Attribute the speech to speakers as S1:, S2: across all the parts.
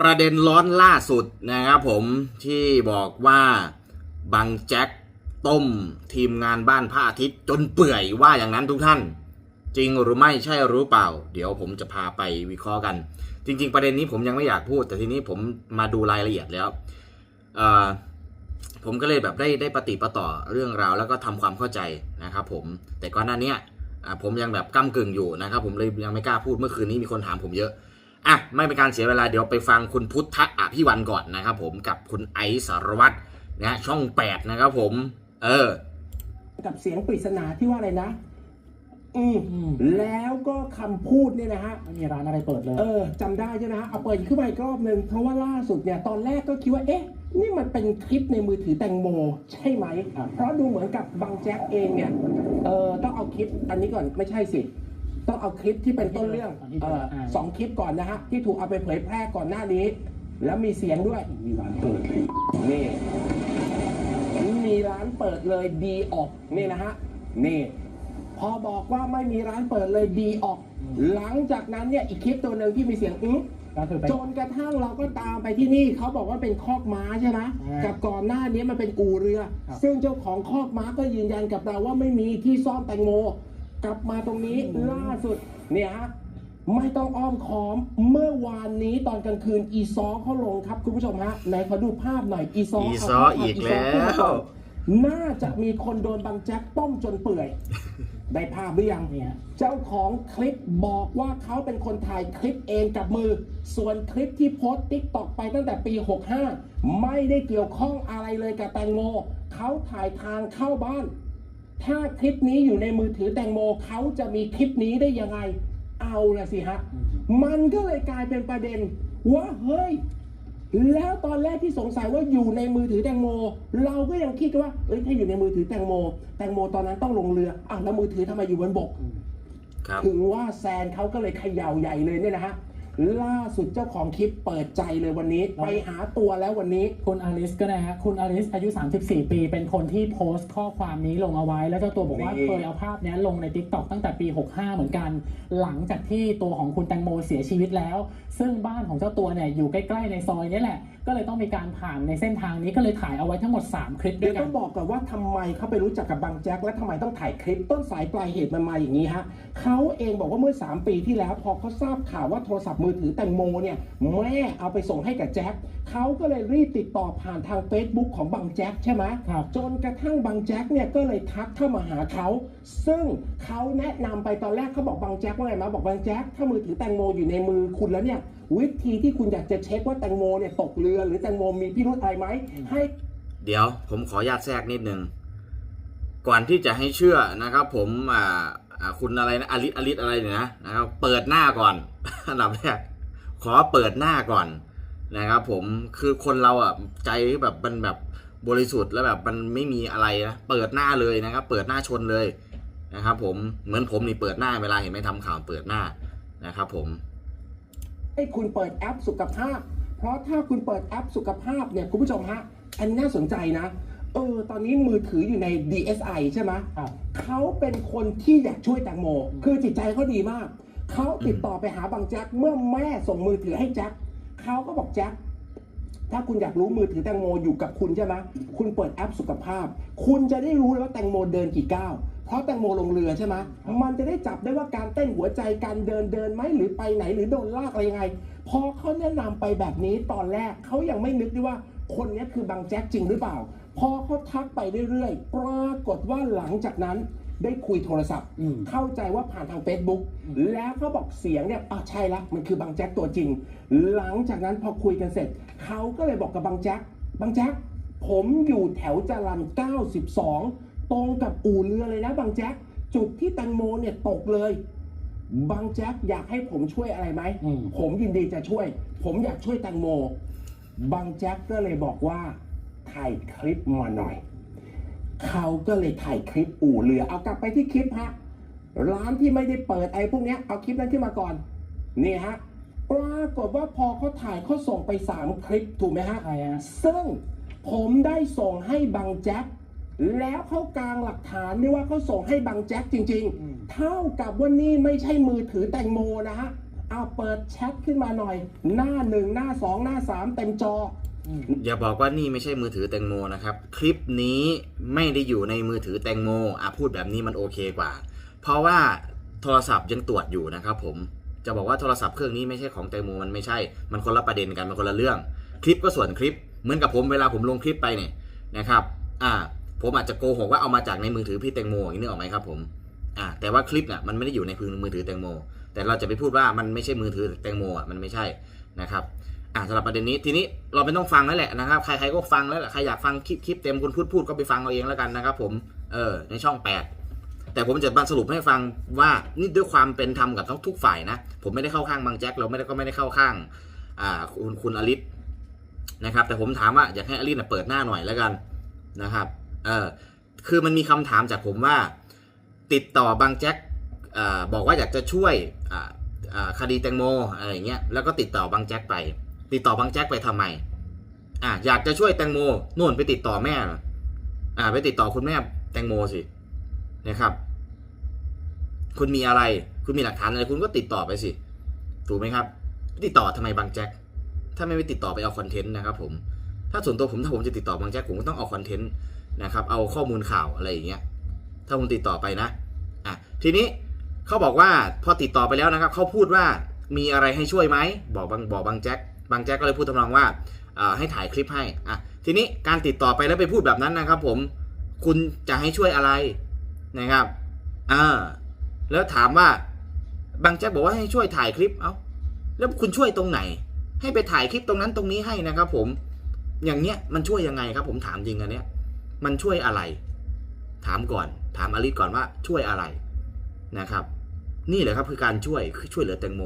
S1: ประเด็นร้อนล่าสุดนะครับผมที่บอกว่าบังแจ็คต้มทีมงานบ้านพระอาทิตย์จนเปื่อยว่าอย่างนั้นทุกท่าน จริงหรือไม่ใช่หรือเปล่า เดี๋ยวผมจะพาไปวิเคราะห์กัน จริง ๆ ประเด็นนี้ผมยังไม่อยากพูด แต่ทีนี้ผมมาดูรายละเอียดแล้วผมก็เลยแบบได้ได้ปฏิปต่อเรื่องราวแล้วก็ทำความเข้าใจนะครับผมแต่ก่อนหน้านี้ผมยังแบบก้ากึ่งอยู่นะครับผมเลยยังไม่กล้าพูดเมื่อคืนนี้มีคนถามผมเยอะ อะไม่เป็นการเสียเวลาเดี๋ยวไปฟังคุณพุทธอภิวันก่อนนะครับผมกับคุณไอซ์สารวัตรนะฮะช่อง 8 นะครับผม เออ
S2: กับเสียงปริศนาที่ว่าอะไรนะ อืม
S3: อืม
S2: แล้วก็คำพูดเนี่ยนะฮะ
S3: ไม่มีร้านอะไรเปิดเลย
S2: เออจำได้ใช่ไหมฮะ เอาเปิดขึ้นมาอีกรอบหนึ่งเพราะว่าล่าสุดเนี่ย ตอนแรกก็คิดว่า เอ๊ะ นี่มันเป็นคลิปในมือถือแตงโม ใช่ไหม
S3: ครับ
S2: เพราะดูเหมือนกับบางแจ็คเองเนี่ย เออต้องเอาคลิปอันนี้ก่อน ไม่ใช่สิ ต้องเอาคลิปที่เป็นต้นเรื่องเออสองคลิปก่อนนะฮะ ที่ถูกเอาไปเผยแพร่ก่อนหน้านี้ แล้วมีเสียงด้วย
S3: มีร้านเปิด
S2: นี่มีร้านเปิดเลยดีออกนี่นะฮะนี่พอบอกว่าไม่มีร้านเปิดเลยดีออก หลังจากนั้นเนี่ยอีกคลิปตัวหนึ่งที่มีเสียงอื้อ
S3: ก็คือไป
S2: จนกระทั่งเราก็ตามไปที่นี่เขาบอกว่าเป็นคอกม้าใช่ไหม
S3: อ่ากั
S2: กับก่อนหน้านี้มันเป็นอู่เรือ
S3: ครับ
S2: ซึ่งเจ้าของคอกม้าก็ยืนยันกับเราว่าไม่มีที่ซ่อนแตงโม กลับมาตรงนี้ล่าสุดเนี่ยฮะไม่ต้องอ้อมค้อมเมื่อวานนี้ตอนกลางคืนอีซอเขาลงครับคุณผู้ชมฮะไหนขอดูภาพหน่อยอีซอ
S1: อี
S2: เา
S1: ซ้อ
S2: ภาพ
S1: อีก
S2: ซขึ้นมา
S1: แล้ว
S2: อนน่าจะมีคนโดนบังแจ็คต้มจนเปื่อย ได้ภาพหรือยัง
S3: เนี่ย
S2: เจ้าของคลิปบอกว่าเขาเป็นคนถ่ายคลิปเองกับมือ ส่วนคลิปที่โพสต์ติ๊กตอกไปตั้งแต่ปี 65 ไม่ได้เกี่ยวข้องอะไรเลยกับแตงโมเขาถ่ายทางเข้าบ้าน ถ้าคลิปนี้อยู่ในมือถือแตงโมเขาจะมีคลิปนี้ได้ยังไง เอาละสิฮะ มันก็เลยกลายเป็นประเด็นว่าเฮ้ย แล้วตอนแรกที่สงสัยว่าอยู่ในมือถือแตงโม เราก็ยังคิดว่าเอ้ยถ้าอยู่ในมือถือแตงโม แตงโมตอนนั้นต้องลงเรืออะแล้วมือถือทำไมอยู่บนบก
S1: ครับ
S2: ถึงว่าแซนเขาก็เลยเขย่าใหญ่เลยเนี่ยนะฮะ ล่าสุดเจ้าของคลิปเปิดใจเลยวันนี้ ไปหาตัวแล้ววันนี้
S3: คุณอลิสก็นะฮะคุณอลิสอายุ 34 ปี เป็นคนที่โพสต์ข้อความนี้ลงเอาไว้ แล้วเจ้าตัวบอกว่า
S2: นี่
S3: เคยเอาภาพเนี้ยลงใน t ิ k t o k ตั้งแต่ปี 65 เหมือนกัน หลังจากที่ตัวของคุณแตงโมเสียชีวิตแล้ว ซึ่งบ้านของเจ้าตัวเนี่ยอยู่ใกล้ๆในซอยนี้แหละ ก็เลยต้องมีการผ่านในเส้นทางนี้ก็เลยถ่ายเอาไว้ทั้งหมด 3 คลิปด้
S2: เดี๋
S3: วยยวกั
S2: ต้อนงบอกก่อนว่าทำไมเขาไปรู้จักกับบางแจ็คและทำไมต้องถ่ายคลิปต้นสายปลายเหตุมันมาอย่างนี้ฮะเขาเองบอกว่าเมื่อ 3 ปีที่แล้วพอเขาทราบข่าวว่าโทรศัพท์มือถือแตงโมเนี่ยแม่เอาไปส่งให้กับแจ็คเขาก็เลยรีบติดต่อผ่านทาง Facebook ของบางแจ็คใช่ไหม
S3: ครับ
S2: จนกระทั่งบางแจ็คเนี่ยก็เลยทักเข้ามาหาเขา ซึ่งเขาแนะนำไปตอนแรกเขาบอกบางแจ็คว่าไงมาบอกบางแจ็คถ้ามือถือแตงโมอยู่ในมือคุณแล้วเนี่ยวิธีที่คุณอยากจะเช็คว่าแตงโมเนี่ยตกเรือ หรือแตงโมมีพิรุธอะไรไหมให้
S1: เดี๋ยวผมขออนุญาตแทรกนิดนึงก่อนที่จะให้เชื่อนะครับผมอ่าอ่า คุณอะไรนะอลิสอลิสอะไรเนี่ยนะนะครับเปิดหน้าก่อนอันดับแรกขอเปิดหน้าก่อนนะครับผมคือคนเราอะใจแบบมันแบบบริสุทธิ์แล้วแบบมันไม่มีอะไรนะเปิดหน้าเลยนะครับ เปิดหน้าชนเลยนะครับ ผมเหมือนผมนี่เปิดหน้าเวลาเห็นไม่ทำข่าวเปิดหน้านะครับ ผม
S2: ให้คุณเปิดแอปสุขภาพ เพราะถ้าคุณเปิดแอปสุขภาพเนี่ยคุณผู้ชมฮะอันนี้น่าสนใจนะ เออ ตอนนี้มือถืออยู่ใน DSI ใช่ไหม
S3: ครับ
S2: เขาเป็นคนที่อยากช่วยแตงโม คือจิตใจเขาดีมาก เขาติดต่อไปหาบางแจ็คเมื่อแม่ส่งมือถือให้แจ็คเขาก็บอกแจ็คถ้าคุณอยากรู้มือถือแตงโมอยู่กับคุณใช่ไหมคุณเปิดแอปสุขภาพ คุณจะได้รู้เลยว่าแตงโมเดินกี่ก้าวเพราะแตงโมลงเรือใช่ไหมมันจะได้จับได้ว่าการเต้นหัวใจการเดินเดินไหมหรือไปไหนหรือโดนลากอะไรยังไง พอเขาแนะนำไปแบบนี้ตอนแรกเขายังไม่นึกด้วยว่าคนนี้คือบางแจ็คจริงหรือเปล่า พอเขาทักไปเรื่อยๆ ปรากฏว่าหลังจากนั้นได้คุยโทรศัพท์
S3: อืม
S2: เข้าใจว่าผ่านทาง Facebook แล้วเขาบอกเสียงเนี่ยอะใช่ละมันคือบางแจ็คตัวจริง หลังจากนั้นพอคุยกันเสร็จ เขาก็เลยบอกกับบางแจ็คบางแจ็คผมอยู่แถวจรัน92 ตรงกับอู่เรือเลยนะบางแจ็คจุดที่แตงโมเนี่ยตกเลย บางแจ็คอยากให้ผมช่วยอะไรไหม
S3: อืม
S2: ผมยินดีจะช่วย ผมอยากช่วยแตงโม บางแจ็คก็เลยบอกว่า ถ่ายคลิปมาหน่อย เขาก็เลยถ่ายคลิปอู่เรือ เอากลับไปที่คลิปฮะ ร้านที่ไม่ได้เปิดไอ้พวกเนี้ย เอาคลิปนั้นขึ้นมาก่อน นี่ฮะ ปรากฏว่าพอเขาถ่ายเขาส่งไปสามคลิปถูกไหมฮะ
S3: ใช่ฮะ
S2: ซึ่งผมได้ส่งให้บางแจ็ค แล้วเขากลางหลักฐานด้วยว่าเขาส่งให้บางแจ็คจริง
S3: อืม
S2: ๆ เท่ากับว่านี่ไม่ใช่มือถือแตงโมนะฮะ เอาเปิดแชทขึ้นมาหน่อย หน้าหนึ่งหน้าสองหน้าสามเต็มจอ
S1: อย่าบอกว่านี่ไม่ใช่มือถือแตงโมนะครับ คลิปนี้ไม่ได้อยู่ในมือถือแตงโมอะพูดแบบนี้มันโอเคกว่า เพราะว่าโทรศัพท์ยังตรวจอยู่นะครับผมจะบอกว่าโทรศัพท์เครื่องนี้ไม่ใช่ของแตงโมมันไม่ใช่ มันคนละประเด็นกันมันคนละเรื่อง คลิปก็ส่วนคลิป เหมือนกับผมเวลาผมลงคลิปไปเนี่ยนะครับอ่าผมอาจจะโกหกว่าเอามาจากในมือถือพี่แตงโมอย่างนี้นึกออกไหมครับผมอ่าแต่ว่าคลิปน่ะมันไม่ได้อยู่ในมือถือแตงโม แต่เราจะไปพูดว่ามันไม่ใช่มือถือแตงโมอะมันไม่ใช่นะครับ อ่าสำหรับประเด็นนี้ทีนี้เราไม่ต้องฟังแล้วแหละนะครับ ใครๆก็ฟังแล้วแหละใครอยากฟังคลิปคลิปเต็มคุณพูดพูดก็ไปฟังเอาเองแล้วกันนะครับ ผมเออในช่อง 8 แต่ผมจะมาสรุปให้ฟังว่านี่ด้วยความเป็นธรรมกับทั้งทุกฝ่ายนะ ผมไม่ได้เข้าข้างบางแจ็คเราไม่ได้ก็ไม่ได้เข้าข้างอ่าคุณคุณอลิศนะครับ แต่ผมถามว่าอยากให้อลิศเปิดหน้าหน่อยแล้วกันนะครับเออคือมันมีคำถามจากผมว่า ติดต่อบางแจ็คอ่อบอกว่าอยากจะช่วยอ่าคดีแตงโมอะไรอย่างเงี้ยแล้วก็ติดต่อบางแจ็คไป ติดต่อบางแจ็คไปทำไม อ่าอยากจะช่วยแตงโมนู่นไปติดต่อแม่อ่า ไปติดต่อคุณแม่แตงโมสินะครับ คุณมีอะไร คุณมีหลักฐานอะไรคุณก็ติดต่อไปสิ ถูกไหมครับ ติดต่อทำไมบางแจ็คถ้าไม่ไปติดต่อไปเอาคอนเทนต์นะครับ ผม ถ้าส่วนตัวผมถ้าผมจะติดต่อบางแจ็คผมก็ต้องเอาคอนเทนต์นะครับ เอาข้อมูลข่าวอะไรอย่างเงี้ย ถ้าผมติดต่อไปนะ อะ ทีนี้เขาบอกว่าพอติดต่อไปแล้วนะครับเขาพูดว่ามีอะไรให้ช่วยไหมบอกบางบอกบางแจ็ค บางแจ็คก็เลยพูดทำนองว่าให้ถ่ายคลิปให้อะทีนี้การติดต่อไปแล้วไปพูดแบบนั้นนะครับ ผมคุณจะให้ช่วยอะไรนะครับอ่าแล้วถามว่าบางแจ็คบอกว่าให้ช่วยถ่ายคลิปเอ้าแล้วคุณช่วยตรงไหน ให้ไปถ่ายคลิปตรงนั้นตรงนี้ให้นะครับ ผมอย่างเนี้ยมันช่วยยังไงครับ ผมถามจริงอันเนี้ยมันช่วยอะไร ถามก่อน ถามอลิสก่อนว่าช่วยอะไรนะครับ นี่แหละครับคือการช่วยคือช่วยเหลือแตงโม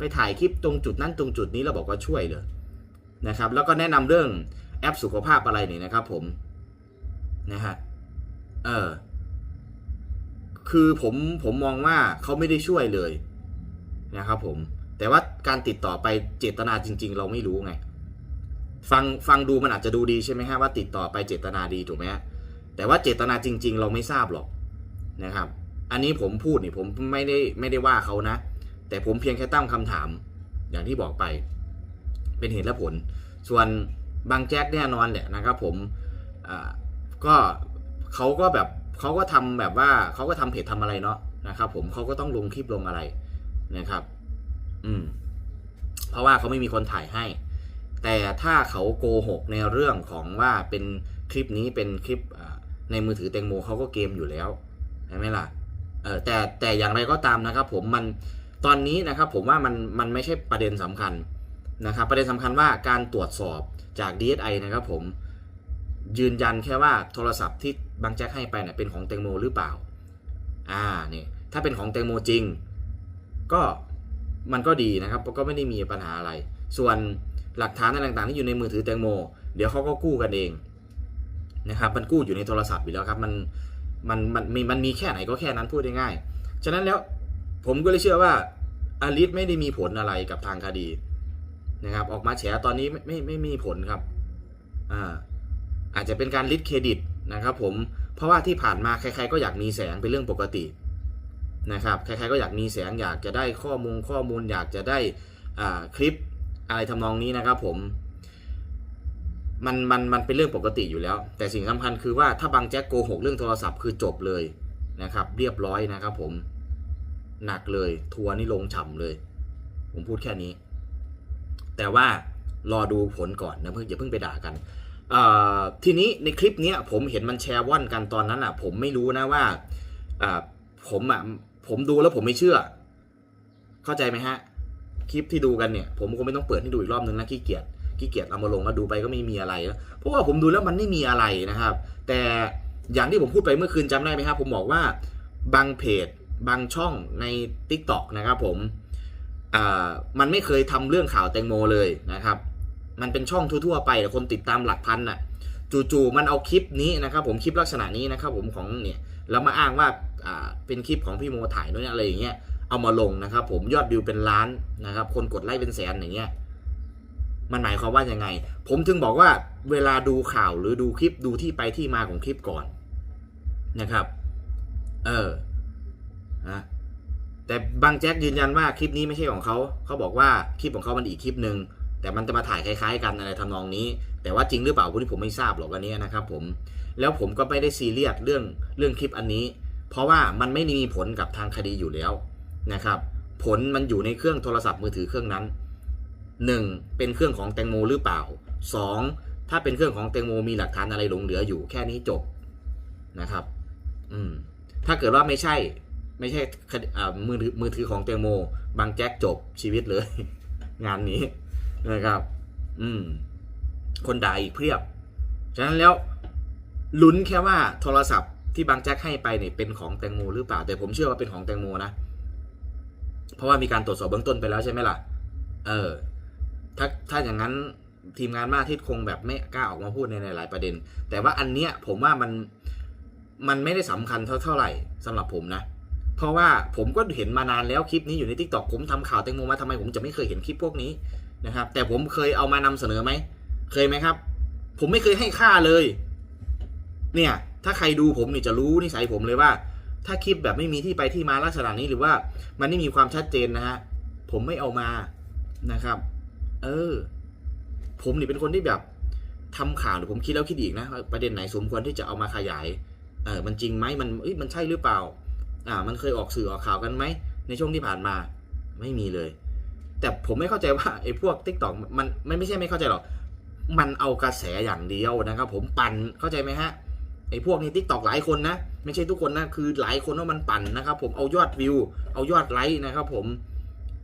S1: ไปถ่ายคลิปตรงจุดนั้นตรงจุดนี้เราบอกว่าช่วยเลยนะครับ แล้วก็แนะนำเรื่องแอปสุขภาพอะไรนี่นะครับ ผมนะฮะเออคือผมผมมองว่าเขาไม่ได้ช่วยเลยนะครับ ผม แต่ว่าการติดต่อไปเจตนาจริง ๆ เราไม่รู้ไงฟังฟังดูมันอาจจะดูดีใช่ไหมฮะว่าติดต่อไปเจตนาดีถูกไหมฮะแต่ว่าเจตนาจริง ๆ เราไม่ทราบหรอกนะครับ อันนี้ผมพูดนี่ผมไม่ได้ไม่ได้ว่าเขานะ แต่ผมเพียงแค่ตั้งคำถาม อย่างที่บอกไป เป็นเหตุและผล ส่วนบางแจ็คแน่นอนแหละนะครับ ผมอ่าก็เขาก็แบบเขาก็ทำแบบว่าเขาก็ทำเพจทำอะไรเนาะนะครับ ผมเขาก็ต้องลงคลิปลงอะไรนะครับ อืม เพราะว่าเขาไม่มีคนถ่ายให้ แต่ถ้าเขาโกหกในเรื่องของว่าเป็นคลิปนี้เป็นคลิปในมือถือแตงโมเขาก็เกมอยู่แล้วใช่ไหมล่ะเออแต่แต่อย่างไรก็ตามนะครับ ผมมัน ตอนนี้นะครับผมว่ามันมันไม่ใช่ประเด็นสำคัญนะครับ ประเด็นสำคัญว่าการตรวจสอบจาก DSI นะครับผมยืนยันแค่ว่าโทรศัพท์ที่บางแจ็คให้ไปเนี่ยเป็นของแตงโมหรือเปล่า อ่าเนี่ยถ้าเป็นของแตงโมจริง ก็มันก็ดีนะครับก็ไม่ได้มีปัญหาอะไร ส่วนหลักฐานอะไรต่างๆที่อยู่ในมือถือแตงโม เดี๋ยวเขาก็กู้กันเองนะครับมันกู้อยู่ในโทรศัพท์อยู่แล้วครับมันมันมันมีมันมีแค่ไหนก็แค่นั้นพูดง่ายๆฉะนั้นแล้ว ผมก็เลยเชื่อว่าอลิสไม่ได้มีผลอะไรกับทางคดีนะครับ ออกมาแฉตอนนี้ไม่ไม่ไม่มีผลครับอ่าอาจจะเป็นการลิดเครดิตนะครับ ผมเพราะว่าที่ผ่านมาใครๆก็อยากมีแสงเป็นเรื่องปกตินะครับใครๆก็อยากมีแสงอยากจะได้ข้อมูลข้อมูล อยากจะได้อ่าคลิปอะไรทำนองนี้นะครับ ผมมันมันมันเป็นเรื่องปกติอยู่แล้ว แต่สิ่งสำคัญคือว่าถ้าบางแจ็คโกหกเรื่องโทรศัพท์คือจบเลยนะครับ เรียบร้อยนะครับผม หนักเลย ทัวร์นี่ลงฉ่ำเลย ผมพูดแค่นี้ แต่ว่ารอดูผลก่อนนะเพิ่งอย่าเพิ่งไปด่ากันทีนี้ในคลิปเนี้ยผมเห็นมันแชร์ว่อนกันตอนนั้นอะ ผมไม่รู้นะว่าผมอะผมดูแล้วผมไม่เชื่อ เข้าใจไหมฮะ คลิปที่ดูกันเนี่ย ผมคงไม่ต้องเปิดให้ดูอีกรอบนึงนะขี้เกียจขี้เกียจเอามาลงแล้วดูไปก็ไม่มีอะไรแล้วเพราะว่าผมดูแล้วมันไม่มีอะไรนะครับ แต่อย่างที่ผมพูดไปเมื่อคืนจำได้ไหมครับผมบอกว่าบางเพจ บางช่องใน t ิ k t o k นะครับผมมันไม่เคยทำเรื่องข่าวแตงโมเลยนะครับ มันเป็นช่องทั่วๆไปแต่คนติดตามหลักพันน่ะจู่ๆมันเอาคลิปนี้นะครับ ผมคลิปลักษณะนี้นะครับผมของเนี่ยแล้วมาอ้างว่าอ่าเป็นคลิปของพี่โมถ่ายด้วยอะไรอย่างเงี้ยเอามาลงนะครับ ผมยอดวิวเป็นล้านนะครับ คนกดไลค์เป็นแสนอย่างเงี้ยมันหมายความว่ายังไง ผมถึงบอกว่าเวลาดูข่าวหรือดูคลิปดูที่ไปที่มาของคลิปก่อนนะครับ เออ นะแต่บางแจ็คยืนยันว่าคลิปนี้ไม่ใช่ของเขา เขาบอกว่าคลิปของเขามันอีกคลิปหนึ่งแต่มันจะมาถ่ายคล้าย ๆ กันอะไรทำนองนี้ แต่ว่าจริงหรือเปล่าพวกนี้ผมไม่ทราบหรอกอันนี้นะครับผมแล้วผมก็ไม่ได้ซีเรียสเรื่องเรื่องคลิปอันนี้ เพราะว่ามันไม่ได้มีผลกับทางคดีอยู่แล้วนะครับ ผลมันอยู่ในเครื่องโทรศัพท์มือถือเครื่องนั้น 1. เป็นเครื่องของแตงโมหรือเปล่า 2. ถ้าเป็นเครื่องของแตงโมมีหลักฐานอะไรหลงเหลืออยู่แค่นี้จบนะครับ อืมถ้าเกิดว่าไม่ใช่ ไม่ใช่มือถือมือถือของแตงโม บางแจ็คจบชีวิตเลย งานนี้นะครับ อืม คนด่าอีกเพียบ ฉะนั้นแล้วลุ้นแค่ว่าโทรศัพท์ที่บางแจ็คให้ไปเนี่ยเป็นของแตงโมหรือเปล่า แต่ผมเชื่อว่าเป็นของแตงโมนะ เพราะว่ามีการตรวจสอบเบื้องต้นไปแล้วใช่ไหมล่ะ เออ ถ้าถ้าอย่างนั้นทีมงานมาทิตคงแบบไม่กล้าออกมาพูดในหลายประเด็น แต่ว่าอันเนี้ยผมว่ามันมันไม่ได้สำคัญเท่าเท่าไหร่สำหรับผมนะ เพราะว่าผมก็เห็นมานานแล้วคลิปนี้อยู่ในทิกตอกผมทำข่าวแตงโมมาทำไมผมจะไม่เคยเห็นคลิปพวกนี้นะครับ แต่ผมเคยเอามานำเสนอไหมเคยไหมครับ ผมไม่เคยให้ค่าเลย เนี่ย ถ้าใครดูผมนี่จะรู้นิสัยผมเลยว่า ถ้าคลิปแบบไม่มีที่ไปที่มาลักษณะนี้หรือว่ามันไม่มีความชัดเจนนะฮะผมไม่เอามานะครับ เออ ผมนี่เป็นคนที่แบบทำข่าวหรือผมคิดแล้วคิดอีกนะ ประเด็นไหนสมควรที่จะเอามาขยาย เออมันจริงไหมมันเอ้ยมันใช่หรือเปล่า อ่ามันเคยออกสื่อออกข่าวกันไหมในช่วงที่ผ่านมาไม่มีเลย แต่ผมไม่เข้าใจว่าไอ้พวกทิกตอกมันมันไม่ใช่ไม่เข้าใจหรอกมันเอากระแสอย่างเดียวนะครับ ผมปั่นเข้าใจไหมฮะไอ้พวกนี้ทิกตอกหลายคนนะ ไม่ใช่ทุกคนนะ คือหลายคนว่ามันปั่นนะครับ ผมเอายอดวิว เอายอดไลค์นะครับ ผม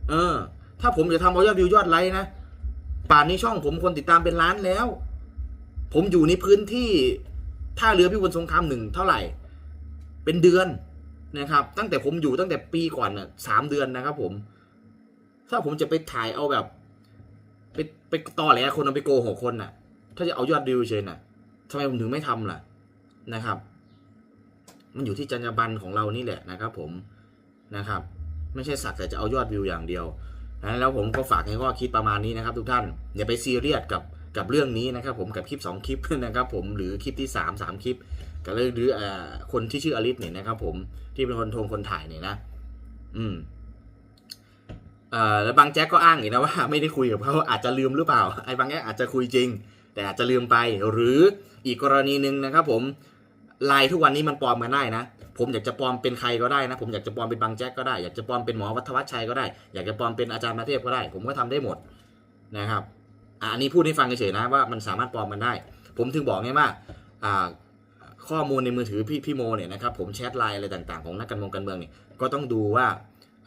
S1: เออ ถ้าผมจะทำเอายอดวิวยอดไลค์นะป่านนี้ช่องผมคนติดตามเป็นล้านแล้ว ผมอยู่ในพื้นที่ท่าเรือพิบูลสงครามหนึ่งเท่าไหร่ เป็นเดือน นะครับ ตั้งแต่ผมอยู่ตั้งแต่ปีก่อนน่ะสามเดือนนะครับ ผม ถ้าผมจะไปถ่ายเอาแบบ ไปไปต่อแหลคนเอาไปโกหกคนน่ะ ถ้าจะเอายอดวิวเฉยน่ะทำไมผมถึงไม่ทำล่ะนะครับ มันอยู่ที่จรรยาบรรณของเรานี่แหละนะครับ ผมนะครับ ไม่ใช่สักแต่จะเอายอดวิวอย่างเดียวนะแล้วผมก็ฝากให้ข้อคิดประมาณนี้นะครับ ทุกท่านอย่าไปซีเรียสกับกับเรื่องนี้นะครับ ผมกับคลิป 2 คลิปนะครับ ผมหรือคลิปที่ 3 3 คลิป ก็เลยหรืออ่อคนที่ชื่ออลิสเนี่ยนะครับ ผมที่เป็นคนโทงคนถ่ายเนี่ยนะ อืมเอ่อแล้วบางแจ็คก็อ้างอีกนะว่าไม่ได้คุยกับเขาอาจจะลืมหรือเปล่าไอ้บางแจ็คอาจจะคุยจริง แต่อาจจะลืมไป หรืออีกกรณีหนึ่งนะครับ ผมไลน์ทุกวันนี้มันปลอมกันได้นะผมอยากจะปลอมเป็นใครก็ได้นะผมอยากจะปลอมเป็นบางแจ็คก็ได้อยากจะปลอมเป็นหมอวัฒวัชชัยก็ได้อยากจะปลอมเป็นอาจารย์มาเทพก็ได้ ผมก็ทำได้หมดนะครับอันนี้พูดให้ฟังเฉยๆนะว่ามันสามารถปลอมกันได้ ผมถึงบอกไงว่าอ่า ข้อมูลในมือถือพี่พี่โมเนี่ยนะครับผมแชทไลน์อะไรต่างๆของนักการเมืองการเมืองเนี่ยก็ต้องดูว่า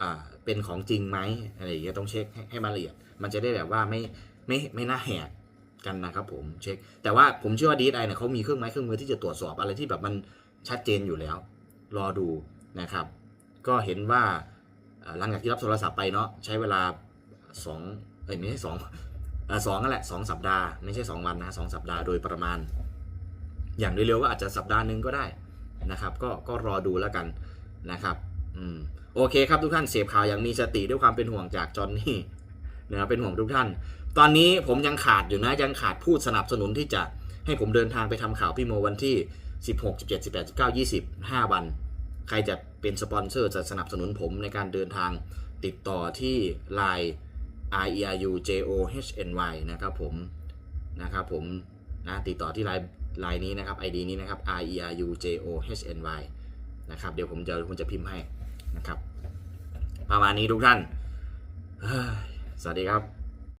S1: อ่าเป็นของจริงไหมอะไรอย่างเงี้ยต้องเช็คให้ให้มันละเอียด มันจะได้แบบว่าไม่ไม่ไม่น่าแหกกันนะครับผมเช็ค แต่ว่าผมเชื่อว่าดีไอเนี่ยเขามีเครื่องไม้เครื่องมือที่จะตรวจสอบอะไรที่แบบมันชัดเจนอยู่แล้ว รอดูนะครับ ก็เห็นว่าเอ่อหลังจากที่รับโทรศัพท์ไปเนาะใช้เวลาสองเอ้ยไม่ใช่สองสองนั่นแหละสองสัปดาห์ ไม่ใช่สองวันนะสองสัปดาห์โดยประมาณ อย่างเร็วๆก็อาจจะสัปดาห์หนึ่งก็ได้นะครับก็ก็รอดูแล้วกันนะครับอืมโอเคครับทุกท่านเสพข่าวอย่างมีสติด้วยความเป็นห่วงจากจอนนี่นะครับเป็นห่วงทุกท่าน ตอนนี้ผมยังขาดอยู่นะยังขาดผู้สนับสนุนที่จะให้ผมเดินทางไปทำข่าวพี่โมวันที่ 16 17 18 19 20 5 วัน ใครจะเป็นสปอนเซอร์จะสนับสนุนผมในการเดินทางติดต่อที่ Line R E R U J O H N Y นะครับผมนะครับผมนะติดต่อที่ไลน์ ไลน์นี้นะครับ ID นี้นะครับ R E R U J O H N Y นะครับเดี๋ยวผมจะผมจะพิมพ์ให้นะครับ ประมาณนี้ทุกท่าน สวัสดีครับ